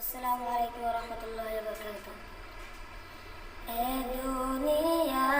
আসসালামু আলাইকুম রহমতুল্লাহ বরকাত এ দুনিয়া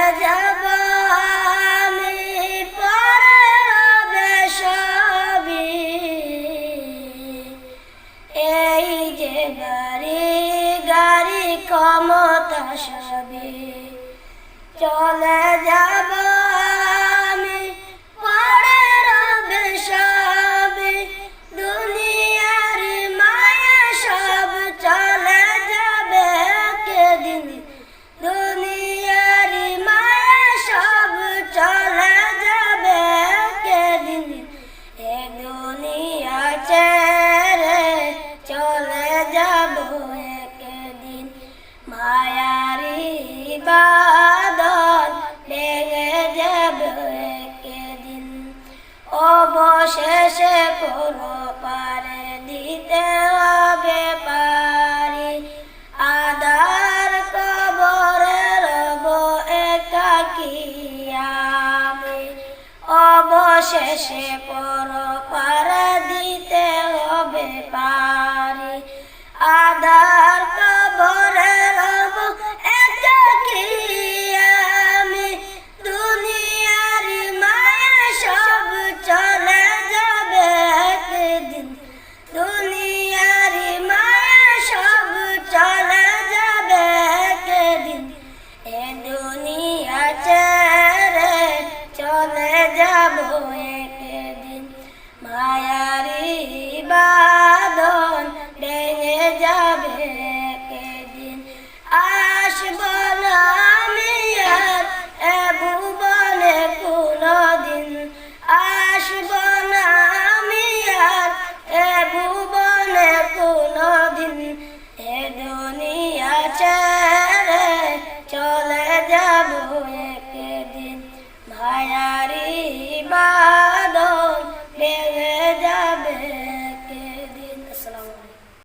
সবে চলে যাব আমি পরে রবে সবে দুনিয়ার মায়া সব চলে যাবে কেদিন দুনিয়ার মায়া সব চলে যাবে কেদিন এ দুনিয়া ছেড়ে চলে যাব একদিন। মায়ারি বাদল ভেঙে যাব একদিন। অবশেষে কোনো পারে দিতে হবে পারি। আদার কবরে রব একাকি আমি। অবশেষে পর পারে দিতে